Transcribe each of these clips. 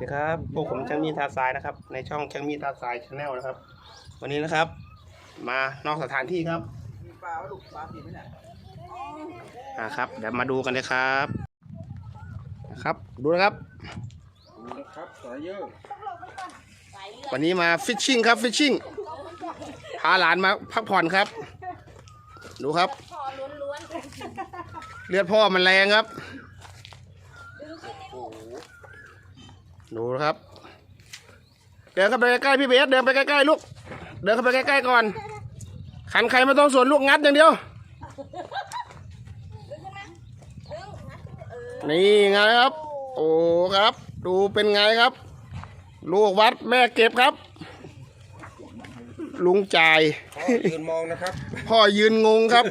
ดีครับพวกผมช่างมีทาทรายนะครับ ในช่องช่างมีทาทรายชาแนลนะครับ วันนี้นะครับ มานอกสถานที่ครับมีปลาวะลูกปลาติดไหมเนี่ยอ่าครับ เดี๋ยวมาดูกันเลยครับนะครับ ดูนะครับดูนะครับสายเยอะวันนี้มาฟิชชิ่งครับฟิชชิ่งพาหลานมาพักผ่อนครับ ดูครับพอล้วนเลือดพ่อมันแรงครับ ดูนะครับ เดินเข้าไปใกล้ๆพี่เบสเดินไปใกล้ๆลูก เดินเข้าไปใกล้ๆก่อน ขันใครไม่ต้องสวนลูกงัดอย่างเดียว นี่ไงครับ โอ้ครับ ดูเป็นไงครับ ลูกวัดแม่เก็บครับ ลุงจ่าย พ่อยืนมองนะครับ พ่อยืนงงครับ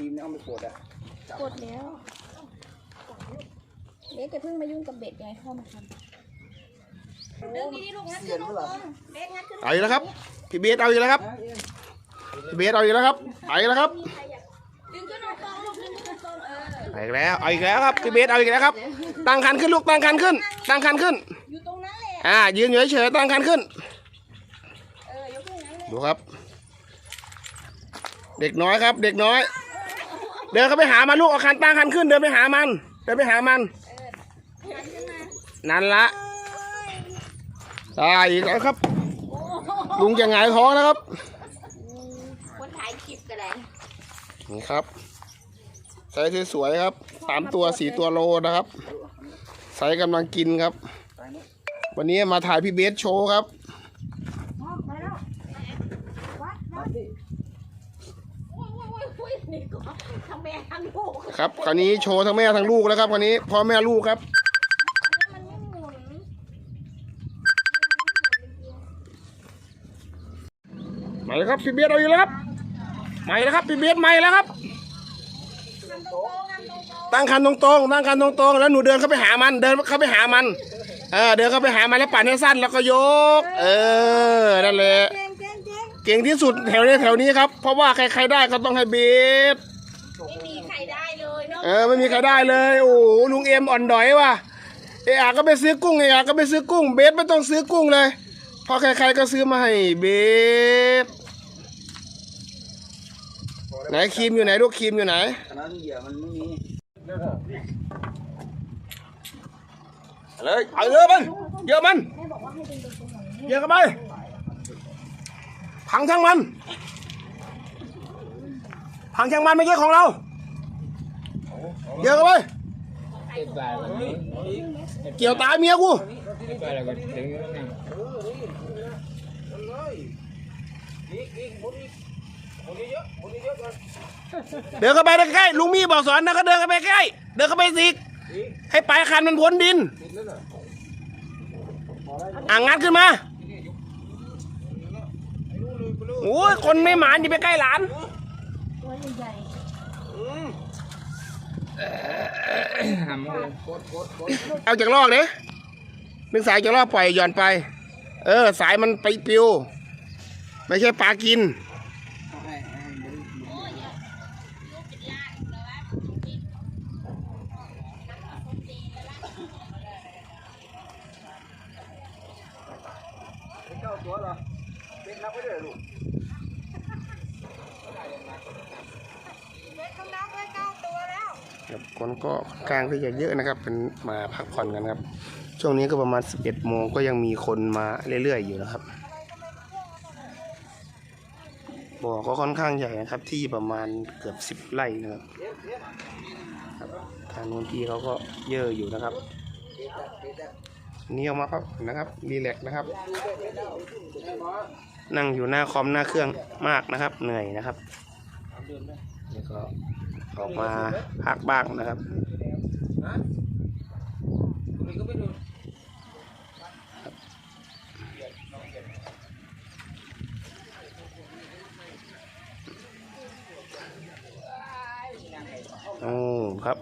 เอาครีมเนี่ยเอาไปกดอะๆกดแล้วเล็กจะเพิ่งมายุ่งกับเบ็ดไงพ่อมาทำดึงดีๆลูกงัดขึ้นตรงๆเบ็ดงัดขึ้นเอาอีกแล้วครับพี่เบสเอาอีกแล้วครับพี่เบสเอาอีกแล้วครับเอาอีกแล้วครับดึงขึ้นตรงๆลูกดึงขึ้นตรงๆเออเอาอีกแล้วเอาอีกแล้วครับพี่เบสเอาอีกแล้วครับ ตั้งคันขึ้นลูกตั้งคันขึ้น ตั้งคันขึ้นอยู่ตรงนั้นแหละอ่ายืนอยู่เฉยๆตั้งคันขึ้นเออยกขึ้นอย่างนั้นเลยดูครับ เด็กน้อยครับ เด็กน้อย เดินเข้าไปหามันลูกเอาคันตั้งคันขึ้น เดินไปหามัน เดินไปหามันงัดขึ้นมานั่นละได้อีกแล้วครับ ลุงจะหงายท้องแล้วครับคนถ่ายคลิปกันแหละนี่ครับไซส์สวยๆครับสามตัวสี่ตัวโลนะครับไซส์กำลังกินครับ วันนี้มาถ่ายพี่เบสโชว์ครับมา แล้ววัดวัดโอ้ยโอ้ยโอ้ยโอ้ยนี่ก็ทั้งแม่ทั้งลูกครับคราวนี้โชว์ทั้งแม่ทั้งลูกแล้วครับคราวนี้พ่อแม่ลูกครับ มันไม่หมุนมาเลยครับพี่เบสเอาอีกแล้วครับมาอีกแล้วครับพี่เบสมาอีกแล้วครับตั้งคันตรงๆตั้งคันตรงๆแล้วหนูเดินเข้าไปหามัน เดินเข้าไปหามันเออเดินเข้าไปหามันแล้วปั่นให้สั้นแล้วก็ยก เออนั่นแหละเก่งเก่งเก่งเก่งที่สุดแถวนี้แถวนี้ครับ เพราะว่าใครๆได้ก็ต้องให้เบสไม่มีใครได้ เลยเนาะเออไม่มีใครได้เลย โอ้โหลุงเอ็มอ่อนดอยว่ะเออาก็ไปซื้อกุ้งเออาก็ไปซื้อกุ้ง เบสไม่ต้องซื้อกุ้งเลยเพราะใครๆก็ซื้อมาให้เบสไหนครีมอยู่ไหนลูกครีมอยู่ไหนขนาดเหยื่อมันไม่มีเลยเอาเยอะมันเยอะมันเยอะกันไปพังช่างมันพังช่างมันไม่ใช่ของเรา เยอะกันไปเกี่ยวตายเมียกูอีกอีกหมุนกหมุนเยอะๆหมุนเดินเข้าไปใกล้ลุงมี่บอกสอนนะก็เดินเข้าไปใกล้ เดินเข้าไปสิกให้ปลายคันมันพ้นดินอ่างงัดขึ้นมาโอ้ยคนไม่หมานอย่าไปใกล้หลานตัวใหญ่ เอาจากลอกเด้นึกสายจากลอกปล่อยหย่อนไป เออ สายมันไปปิว ไม่ใช่ปลากิน เอาให้ให้เดี๋ยว เป็นเก้าตัวเหรอเป็นนับไปด้วยเหรอลูก ครับคน ก็ค่อนข้างที่จะเยอะนะครับ เป็นมาพักผ่อนกันครับ ช่วงนี้ก็ประมาณ 11โมงก็ยังมีคนมาเรื่อยๆอยู่นะครับบ่อก็ค่อนข้างใหญ่นะครับ ที่ประมาณเกือบ10ไร่นะครับทางนู้นที่เขาก็เยอะอยู่นะครับนี่ออกมาพักผ่อนะครับรีแลกนะครับ นั่งอยู่หน้าคอมหน้าเครื่องมากนะครับ เหนื่อยนะครับแล้วก็ ออกมาพักบ้างนะครับโอ้ครับ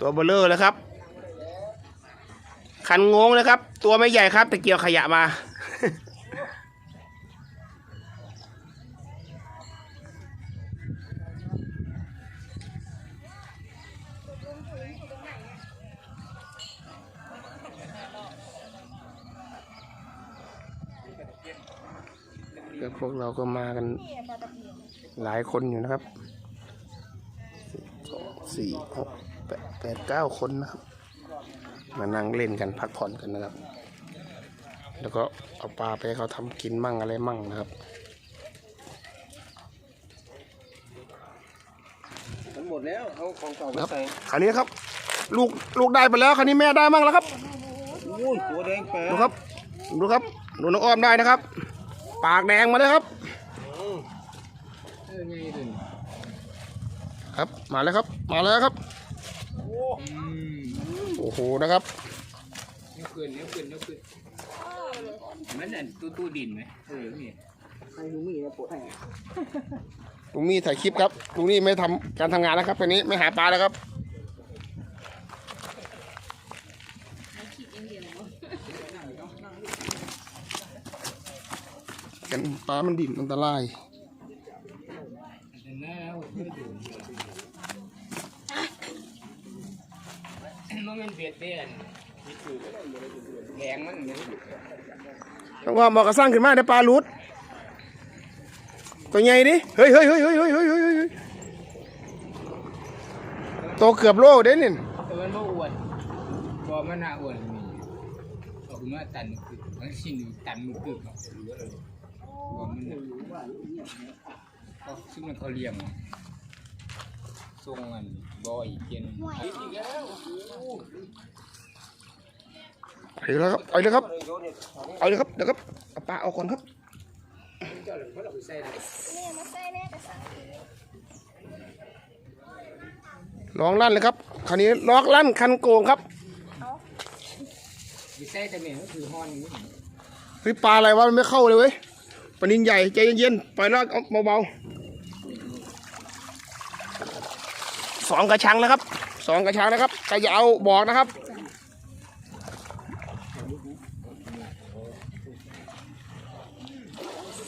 ตัวเบลเลอร์เลยครับ คันงงเลยครับ ตัวไม่ใหญ่ครับแต่เกี่ยวขยะมา พวกเราก็มากันนี่ปลาตะเพียนหลายคนอยู่นะครับสองสี่หกแปดแปดเก้าคนนะครับ มานั่งเล่นกันพักผ่อนกันนะครับ แล้วก็เอาปลาไปให้เขาทำกินมั่งอะไรมั่งนะครับมันหมดแล้วเอาของเก่าไปครับใส่คราวนี้ครับ ลูกลูกได้ไปแล้วคราวนี้แม่ได้มั่งแล้วครับอุ้ยตัวแดงแปะดูครับ ดูครับ ดูน้องอ้อมได้นะครับ ปากแดงมาเลยครับเออไงถึงครับมาแล้วครับ มาแล้วครับอืมโอ้โหนะครับนิ้วขึ้นนิ้วขึ้นนิ้วขึ้นมันนั่นตู้ตู้ดินไหมเออนี่ลุงมี่ถ่ายคลิปครับลุงนี่ไม่ทำการทำงานแล้วครับวันนี้ไม่หาปลาแล้วครับ กันปลามันดิ่มอันตรายมันเป็นเบียดเบียนแข็งมันต้องว่ามอกระสร้างขึ้นมาได้ปลาลุดตัวใหญ่ดิเฮ้ยเฮ้ยเฮ้ยเฮ้ยเฮ้ยเฮ้ยเฮ้ยโตเกือบโลเด้นี่ตัวมันบ่อ้วนบ่มันน่าอ้วนมีออกมาตันคือมันชิ้นตันมันคือ บ่มันก็ซึ่งมันเขาเลี้ยงทรงอันบ่อีกเกินอีกแล้วไปแล้วครับไปเลยครับเอาเลยครับเดี๋ยวครับเอาปลาเอาก่อนครับเจ้าหลังเขาเราไปใส่เลยนี่มาใส่แน่กระสังลองลั่นเลยครับคราวนี้ล็อกลั่นคันโกงครับไปใส่แต่เมนก็คือห้อนนี่เฮ้ยปลาอะไรวะมันไม่เข้าเลยเว้ย ปลานินใหญ่ใจเย็นๆปล่อยลอกเอาเบาๆสองกระชังแล้วครับสองกระชังนะครับใครจะเอาบอกนะครับ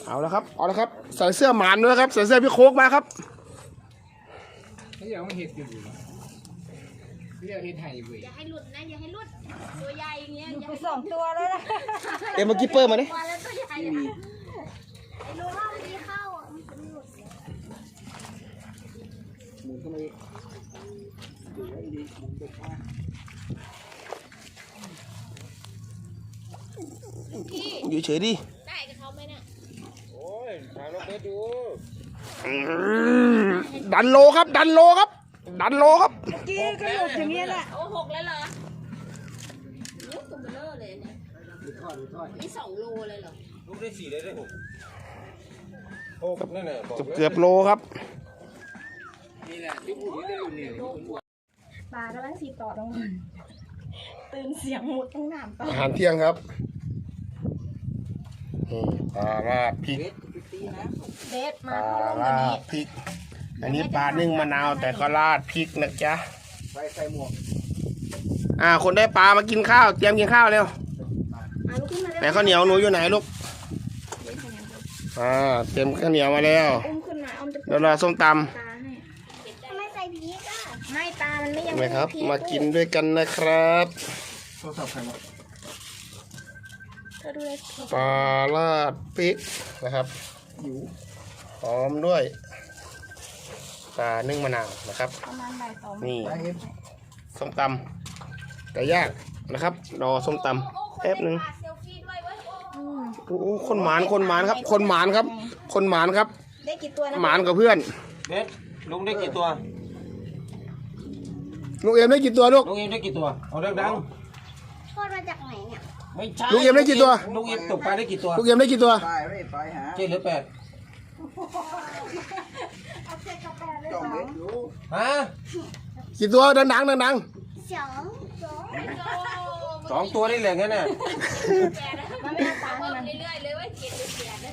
เอาแล้วครับเอาแล้วครับใส่เสื้อหมานด้วยครับใส่เสื้อพี่โคกมาครับเขาอยากมาเห็ดอยู่เรียกเห็ดไห่เว้ยอย่าให้หลุดนะอย่าให้หลุดตัวใหญ่อย่างเงี้ยอย่าไปให้สองตัวแล้วนะเอ็มมากิปเปอร์มาดิมาแล้วตัวใหญ่อะไอ้รู้ว่ามันมีเข้าอะมันจะหลุดอยู่เฉยดิได้กับเขาไหมเนี่ย โอ้ยถามน้องเพชรดูอืมดันโลครับ ดันโลครับ ดันโลครับกี้ก็หลุดอย่างเงี้ยแหละ โอ้หกแล้วเหรอลูกตัวเบลอเลยเนี่ยนี่สองโลเลยเหรอ ลูกได้สี่ได้ได้หก หกนั่นแหละบอกเกือบเกือบโลครับ นี่แหละที่พูดนี่ได้รุ่นนี่ปลากำลังสีต่อตรงนั้นตื่นเสียงหมดต้องน้ำต่ออาหารเที่ยงครับนี่ปลาราดพริกเด็ดปมาลาเข้าร่มราแบบนี้ดพริก อันนี้ปลานึ่งมะนาวแต่ก็ราดพริกนะจ๊ะไปใส่หมวกอ่า คนได้ปลามากินข้าว เตรียมกินข้าวเร็วอะลุกขึ้นมาไหนข้าวเหนียวหนูอยู่ไหนลูก อ่าเตรียมข้าวเหนียวมาแล้วอุ้มขึ้นมาอ้อมจะเดี๋ยวรอส้มตตาให้ทำไมใส่พริกอะไม่ตามันไม่ยังำไหมครับ พริมากินด้วยกันนะครับโทรศัพท์ใครวะก็ดูเลยปลาราดพริกนะครับหอมด้วยปลานึ่งมะนาวนะครับ ประมาณบ่ายสองนี่ส้มตำไก่ย่างนะครับ รอส้มตำแป๊บหนึ่งเซลฟี่ด้วยเว้ยโอ้ โอ้โหคนหมานคนหมานครับ คนหมานครับ คนหมานครับ ได้กี่ตัวนะหมานกับเพื่อนเด็ดลุงได้กี่ตัวลูกเอ็มได้กี่ตัวลูกลุงเอ็มได้กี่ตัวเอาดังโทษมาจากไหนเนี่ยๆไม่ใช่ลุงเอ็มได้กี่ตัวลุงเอ็มตกปลาได้กี่ตัวลูกเอ็มได้กี่ตัวเจ็ดหรือแปดเอาเจ็ดกับแปดเลยสองฮะกี่ตัวดังดังดังดังสองสองสองตัวนี่แหละงั้นน่ะมันไม่ เอาตาให้มันเรื่อยๆเลยว่าเจ็ดหรือแปดนะ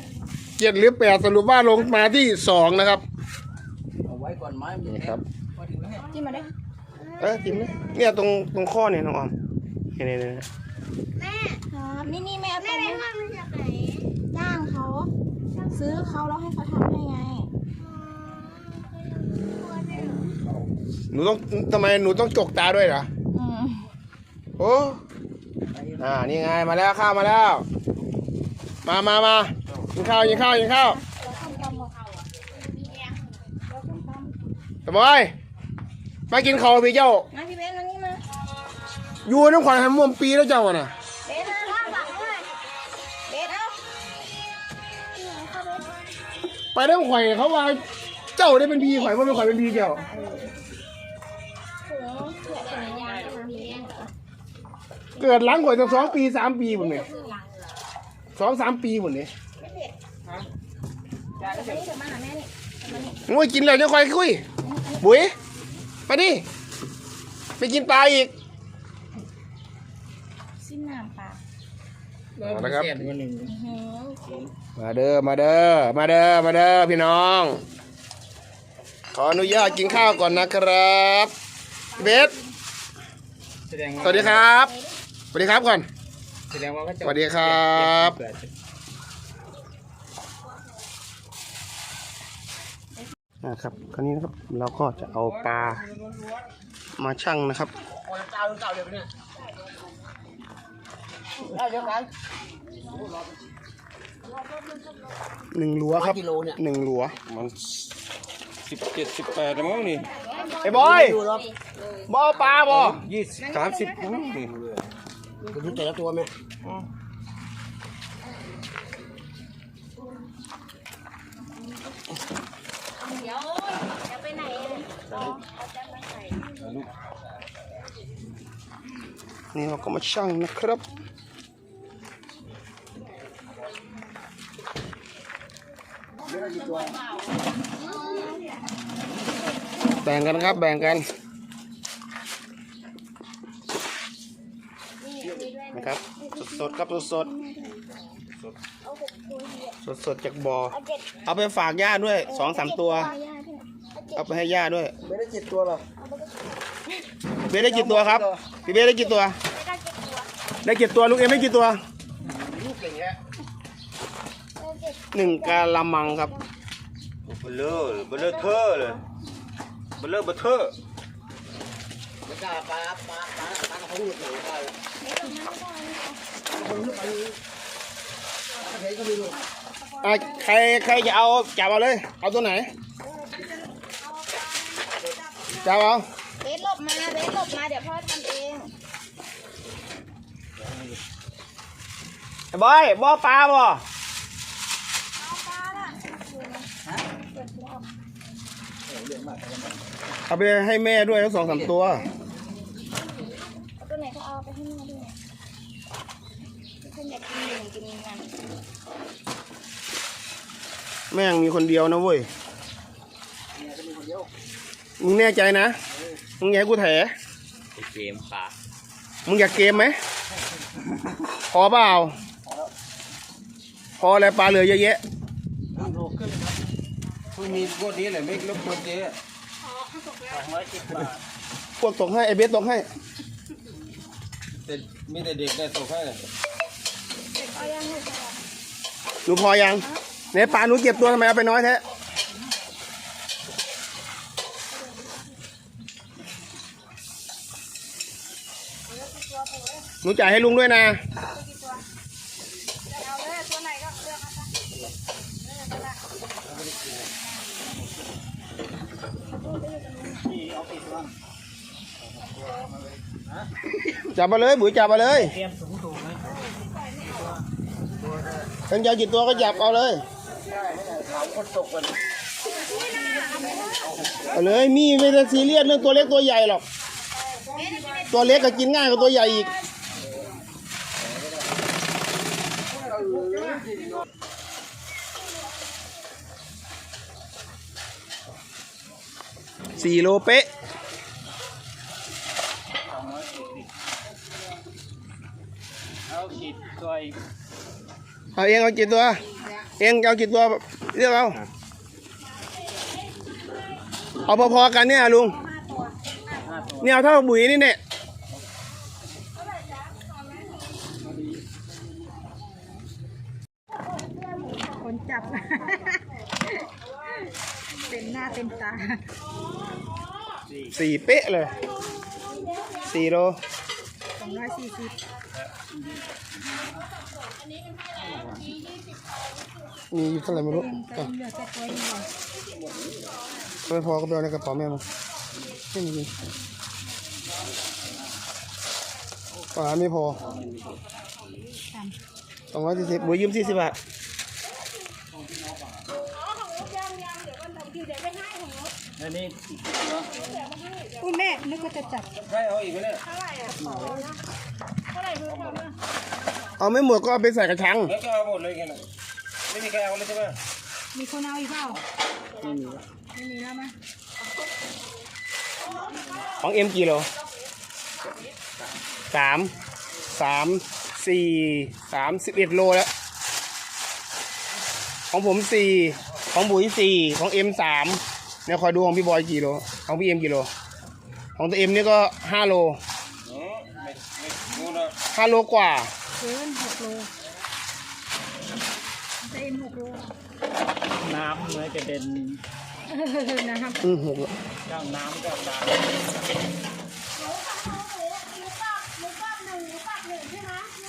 เจ็ดหรือแปดสรุปว่าลงมาที่สองนะครับเอาไว้ก่อนไม้นี่ครับจิ้มมาได้เออจิ้มเลยเนี่ยตรงตรงข้อเนี่ยน้องออมเนี่ยเนี่ยเนี่ยแม่ครับนี่นี่แม่เอาไปแม่ว่ามันจากไหนจ้างเขา ซื้อเขาแล้วให้เขาทำให้ไงหนูต้องทำไมหนูต้องจกตาด้วยเหรออืมโอ้ อ่า นี่ไง มาแล้วข้าวมาแล้ว มามามากินข้าวกินข้าวกินข้าวสบายมากินข้าวพี่เจ้า มาพี่เบนมานี่มาอยู่น้ำขวัญหันมุมปีแล้วเจ้าอะน่ะเบนนะข้าวบักด้วยเบนเอาเข้าเบนไปน้ำขวัญเขาว่า เจ้าได้เป็นพี่ขวัญว่าเป็นขวัญเป็นพี่เจ้า เกิดหลังขวัญตั้งสองปีสามปีหมดเนี่ยสองสามปีหมดเนี่ยไม่เผ็ดมานี่เดี๋ยวมาหาแม่นี่มานี่โอ้ยกินเลยจะคอยคุย บุ๋ยไปดิไปกินปลาอีกซิมน้ำปลาเอาละครับเสียบมาหนึ่งหืมมาเด้อมาเด้อมาเด้อมาเด้อพี่น้อง ขออนุญาตกินข้าวก่อนนะครับเบสแสดงว่าสวัสดีครับ สวัสดีครับก่อนแสดงว่าก็จะสวัสดีครับเปิดนะครับคราวนี้นะครับเราก็จะเอาปลามาชั่งนะครับหนึ่งหลัวครับหนึ่งหลัวมันสิบเจ็ดสิบแปดแล้วมั้งนี่ไอ้บอยบอปลาบอยี่สิบสามสิบ มั้งนี่รู้แต่ละตัวไหมเดี๋ยวจะไปไหนเอาเอาจานมาใส่นี่เราก็มาชั่งนะครับแบ่งกันนะครับ แบ่งกันนี่มีด้วย นะ ครับ สดๆครับสดเอาหกตัวเดียวๆสดๆจากบ่อเอาเจ็ดเอาไปฝากย่าด้วยสองสามตัว เอาย่าด้วยเอาเจ็ดเอาไปให้ย่าด้วยไม่ได้จิตตัวหรอกเบสได้กี่ตัวครับพี่เบสได้กี่ตัวไม่ได้เจ็ดตัวได้กี่ตัวลูกเอ็มได้กี่ตัวลูกอย่างเงี้ยเอาเจ็ดหนึ่งกะละมังครับเบลเลอร์เบลเลอร์เทอร์เลยเบลเลอร์เบลเทอร์ไม่กล้าปลาปลาปลาปลาเขาหลุดหนูไปไม่ต้องนั่งก่อนคนลุกไปเห็นก็มีลูก อะใครใครจะเอาจับเอาเลย เอาตัวไหนจับเอาเบสหลบมาเบสหลบมาเดี๋ยวพ่อทำเองไอ้บอยบ่อปลาบ่เอาปลาละเอาไปให้แม่ด้วยทั้งสองสามตัว เอาตัวไหนก็เอาไปให้แม่ด้วยเพื่อนอยากกินหนึ่งกินกัน แม่งมีคนเดียวนะเว้ยมึงแน่ใจนะ มึงอยากให้กูแถเกมปลามึงอยากเกมไหมพอเปล่า พออะไรปลาเหลือเยอะแยะโลขึ้นครับเพิ่งมีพวกนี้แหละไม่รบกวนเจ๊สองร้อยสิบบาทพวกตกให้ไอเบสตกให้แต่มีแต่เด็กได้ตกให้เอายังหนึ่งหนูพอยัง เนี่ยปลาหนูเก็บตัวทำไมเอาไปน้อยแท้หนูจ่ายให้ลุงด้วยนะเอาเลยตัวไหนก็เลือกเอาไปจับมาเลยบุ๋ยจับมาเลยเตรียมสูงสูงนะเพิ่งจะเอากี่ตัวก็จับเอาเลย ถามคนตกกันเอาเลยมีไม่ได้ซีเรียสเรื่องตัวเล็กตัวใหญ่หรอก ตัวเล็กก็กินง่ายกว่าตัวใหญ่อีกสี่โลเป๊ะเอาขีดตัวอีกเอาเองเอากี่ตัว เองเอากี่ตัวเลือกเอาเอาพอๆกันเนี่ยลุงเนี่ยเอาเท่าบุ๋ยนี่เนี่ยคนจับเป็นหน้าเป็นตาสี่เป๊ะเลยสี่โลสองร้อยสี่สิบ มีอยู่เท่าไหร่ไม่รู้ก็เหลือแต่ตัวเดียวไม่พอก็ไปเอาในกระเป๋าแม่มาไม่มีฝาไม่พอสองร้อยสี่สิบบุยยืมสี่สิบบาทอุ้ยแม่นึกว่าจะจับเอาไม่ห มดก็เอาไปใส่กระชัง แล้วก็เอาหมดเลยแค่นั้นไม่มีใครเอาเลยใช่ไหมมีคนเอาอีกเปล่าไม่มีไม่มีแล้วมั้ยของเอ็มกี่โลสาม สาม สี่ สามสิบเอ็ดโลแล้ว ของผมสี่ ของบุ๋ยสี่ ของเอ็มสามเนี่ยคอยดูของพี่บอยกี่โล ของพี่เอ็มกี่โล ของตัวเอ็มนี่ก็ห้าโล อืมไม่ไม่งูนะ ห้าโลกว่าเกินหกโลจะเอ็นหกโลน้ำเหมือนจะเป็นนะครับอืมหกโลย่างน้ำก็น้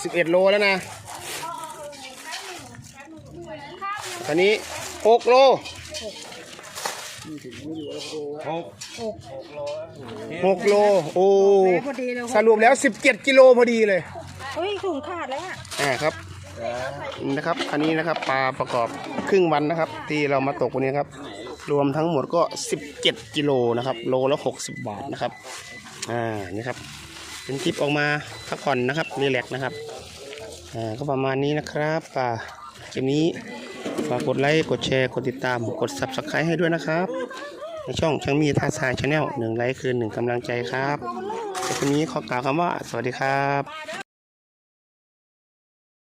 สิบเอ็ดโลแล้วนะ ตอนนี้หกโล หกหกโล โอ้ พอดีเลยสรุปแล้วสิบเจ็ดกิโลพอดีเลย เฮ้ยถุงขาดแล้วอะอ่าครับนี่นะครับ อันนี้นะครับปลาประกอบครึ่งวันนะครับ ที่เรามาตกวันนี้ครับ รวมทั้งหมดก็ 17 กิโลนะครับ โลละ 60 บาทนะครับ อ่า นี่ครับ เป็นคลิปออกมาพักผ่อนนะครับรีแลกซ์นะครับ อ่า ก็ประมาณนี้นะครับป่าคลิปนี้ ฝากกดไลค์กดแชร์กดติดตาม กด subscribe ให้ด้วยนะครับ ในช่องช่างมีท่าทรายชาแนลหนึ่งไลค์คือหนึ่งกำลังใจครับวันนี้ขอกล่าวคำว่า สวัสดีครับ